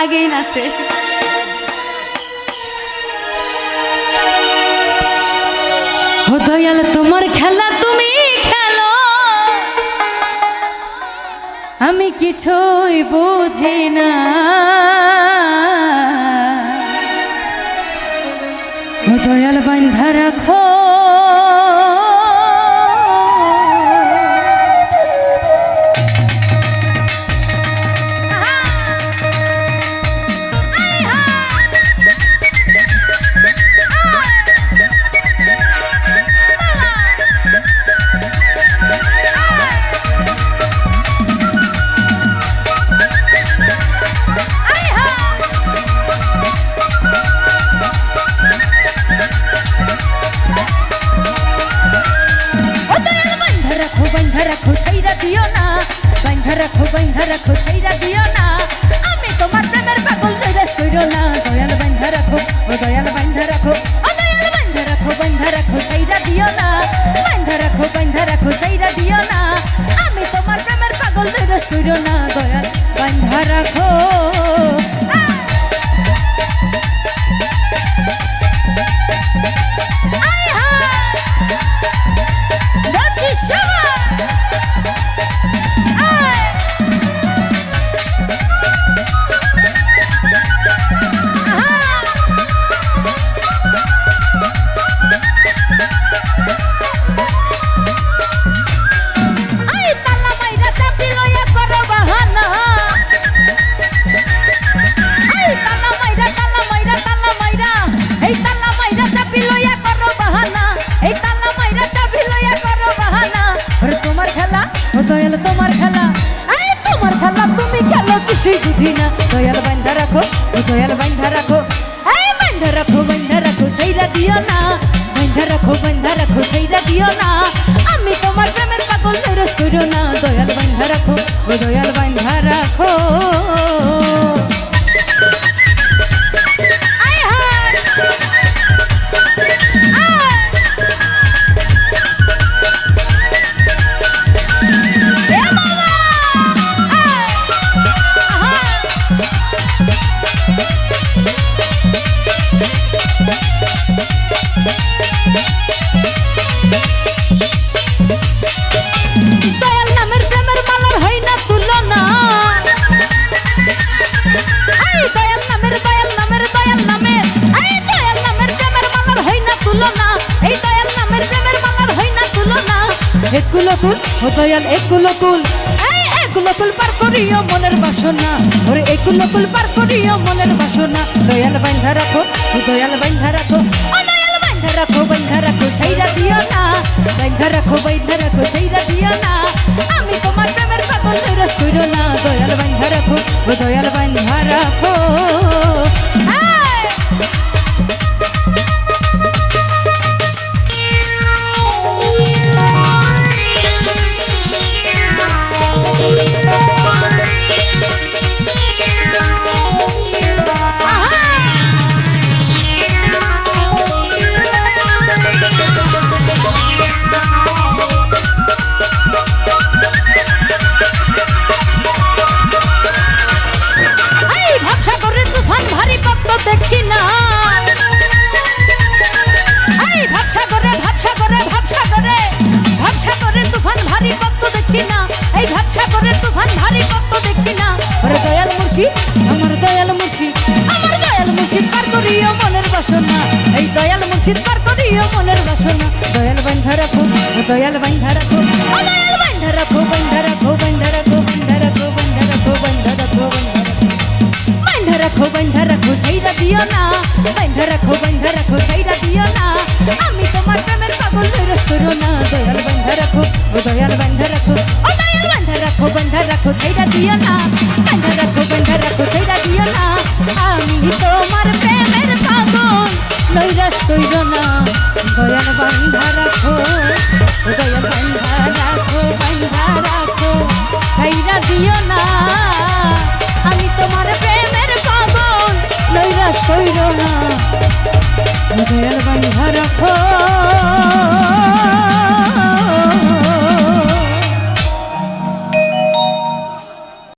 আগেই নাচে তোমার খেলা তুমি খেলো। আমি কিছুই বুঝি না। দয়াল বান্ধা রাখো। রাখো বাইন্ধা রাখো ছাইরা দিও না। আমি তোমার প্রেমের পাগল নিরাশ কইরো না। দয়াল বাইন্ধা রাখো, ও দয়াল বাইন্ধা রাখো। কিছুই বুঝি না। দয়াল বান্ধা রাখো দয়াল বান্ধা রাখো। এই বান্ধা রাখো বান্ধা রাখো, চাইলা দিও না। বান্ধা রাখো বান্ধা রাখো, চাইলা দিও না। আমি তোমার প্রেমের পাগল, নিরস করো না। দয়াল বান্ধা রাখো দয়াল বান্ধা রাখো। একুলো কুল ও দয়াল একুলো কুল। এই একুলো কুল পার করিও মনের বাসনা, ওরে একুলো কুল পার করিও মনের বাসনা। দয়াল বাইন্ধা রাখো, দয়াল বাইন্ধা রাখো দয়াল বাইন্ধা রাখো বাইন্ধা রাখো ছাইরা দিও না। বাইন্ধা রাখো বাইন্ধা রাখো ছাইরা দিও না। আমি তোমার প্রেমের পাগল নিরাশ কইরো না। দয়াল বাইন্ধা রাখো দয়াল বাইন্ধা রাখো। ভাবসা করে ভাবসা করে ভাবসা করে ভাবসা করে তুফান ভারী পদ্ম দেখি না। এই ভাবসা করে তুফান ভারী পদ্ম দেখি না। ওরে দয়াল মুর্শিদ, আমার দয়াল মুর্শিদ, আমার দয়াল মুর্শিদ, পার করিও মনের বাসনা। এই দয়াল মুর্শিদ, পার মনের বাসনা। দয়াল বান্ধা রাখো, দয়াল বান্ধা রাখো, দয়াল বান্ধা রাখো বান্ধা রাখো বান্ধা রাখো, বান্ধা রাখো ছাইরা দিও না। বান্ধা রাখো বান্ধা রাখো ছাইরা দিও না। আমি তোমার প্রেমের পাগল নিরস করো না। দয়াল বান্ধা রাখো, ও দয়াল বান্ধা রাখো, ও দয়াল বান্ধা রাখো বান্ধা রাখো ছাইরা দিও না। ঘের বন্ধ রাখো।